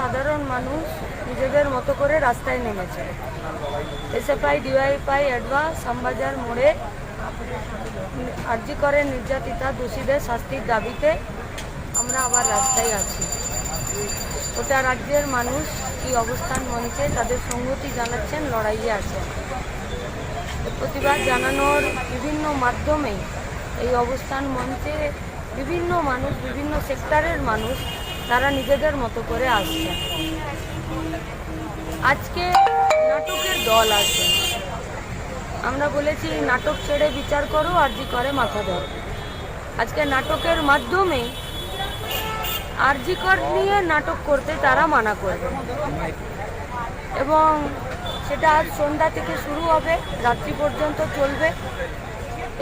সাধারণ মানুষ নিজেদের মতো করে রাস্তায় নেমেছে। এসএফআই, ডিওয়াইফআই অ্যাডভা শ্যামবাজার মোড়ে আর্জি করে নির্যাতিতা দোষীদের শাস্তির দাবিতে আমরা আবার রাস্তায় আছি। গোটা রাজ্যের মানুষ এই অবস্থান মঞ্চে তাদের সংহতি জানাচ্ছেন, লড়াইয়ে আছেন। প্রতিবাদ জানানোর বিভিন্ন মাধ্যমে এই অবস্থান মঞ্চে বিভিন্ন মানুষ, বিভিন্ন সেক্টরের মানুষ তারা নিজেদের মতো করে আসছেন আজকে নাটকের দল আছে আমরা বলেছি, নাটক ছেড়ে বিচার করো আর জি করে মাথা ধর আজকে নাটকের মাধ্যমে আরজিকর নিয়ে নাটক করতে তারা মানা করবে। এবং সেটা আজ সন্ধ্যা থেকে শুরু হবে, রাত্রি পর্যন্ত চলবে।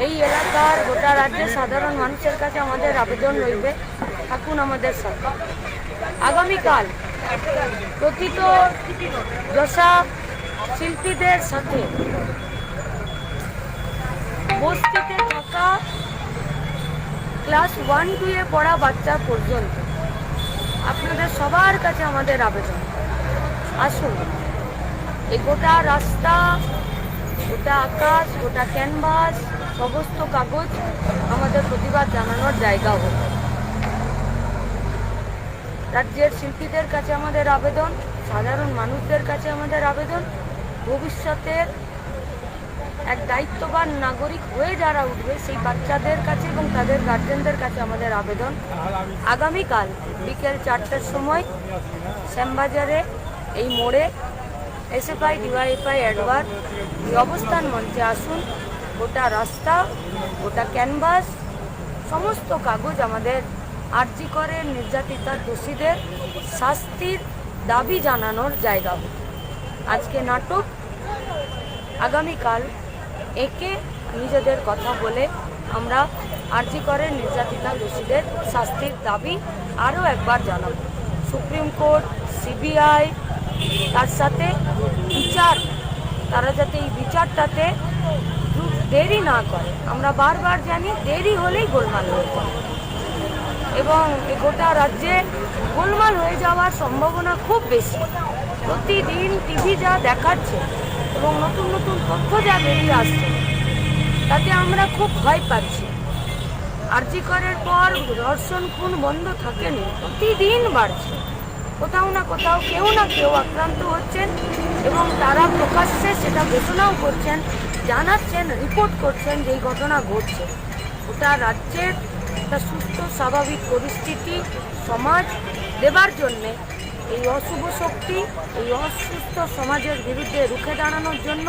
এই এলাকার গোটা রাজ্যের সাধারণ মানুষের কাছে আমাদের আবেদন রইবে। থাকুন আমাদের সাথে। আগামীকাল প্রকৃত দশা শিল্পীদের সাথে বস্তিতে থাকা ক্লাস ওয়ান টুয়ে পড়া বাচ্চা পর্যন্ত আপনাদের সবার কাছে আমাদের আবেদন। আসুন, এই গোটা রাস্তা, গোটা আকাশ, গোটা ক্যানভাস সমস্ত কাগজ আমাদের প্রতিবাদ জানানোর জায়গা হোক। রাজ্যের শিল্পীদের কাছে আমাদের আবেদন, সাধারণ মানুষদের কাছে আমাদের আবেদন, ভবিষ্যতের এক দায়িত্ববান নাগরিক হয়ে যারা উঠবে, সেই বাচ্চাদের কাছে এবং তাদের গার্জেনদের কাছে আমাদের আবেদন। আগামীকাল বিকেল চারটার সময় শ্যামবাজারে এই মোড়ে এসএফআই, ডিওয়াইএফআই অ্যাডভার এই অবস্থান মঞ্চে আসুন। গোটা রাস্তা, গোটা ক্যানভাস, সমস্ত কাগজ আমাদের আর্জি করে নির্যাতিতা দোষীদের শাস্তির দাবি জানানোর জায়গা। আজকে নাটক, আগামীকাল একে নিজেদের কথা বলে আমরা আর্জি করে নির্যাতিতা দোষীদের শাস্তির দাবি আরও একবার জানাব সুপ্রিম কোর্ট, সিবিআই, তার সাথে বিচার, তারা যাতে এই বিচারটাতে দেরি না করে। আমরা বারবার জানি দেরি হলেই গোলমাল হয়ে যায়। এবং গোটা রাজ্যে গোলমাল হয়ে যাওয়ার সম্ভাবনা খুব বেশি। প্রতিদিন টিভি যা দেখাচ্ছে এবং নতুন নতুন তথ্য যা বেরিয়ে আসছে, তাতে আমরা খুব ভয় পাচ্ছি। আরজি করার পর ধর্ষণ খুন বন্ধ থাকেনি, প্রতিদিন বাড়ছে। কোথাও না কোথাও কেউ না কেউ আক্রান্ত হচ্ছেন। এবং তারা প্রকাশ্যে সেটা ঘোষণাও করছেন, জানাচ্ছেন রিপোর্ট করছেন যে এই ঘটনা ঘটছে। ওটা রাজ্যের একটা সুস্থ, স্বাভাবিক পরিস্থিতি সমাজ দেবার জন্যে, এই অশুভ শক্তি, এই অসুস্থ সমাজের বিরুদ্ধে রুখে দাঁড়ানোর জন্য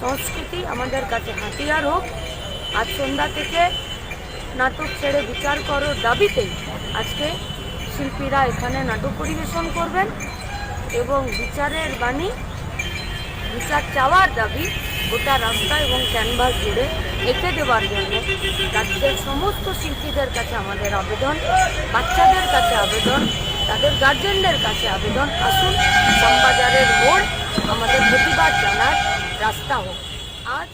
সংস্কৃতি আমাদের কাছে হাতিয়ার হোক। আজ সন্ধ্যা থেকে নাটক ছেড়ে বিচার করার দাবিতেই আজকে শিল্পীরা এখানে নাটক পরিবেশন করবেন এবং বিচারের বাণী বিচার চাওয়ার দাবি, গোটা রাস্তা এবং ক্যানভাস জুড়ে এঁকে দেওয়ার জন্য রাজ্যের সমস্ত শিল্পীদের কাছে আমাদের আবেদন, বাচ্চাদের কাছে আবেদন, তাদের গার্জেনদের কাছে আবেদন। আসুন, শ্যামবাজারের মোড়, আমাদের প্রতিবাদ জানার রাস্তা হোক। আজ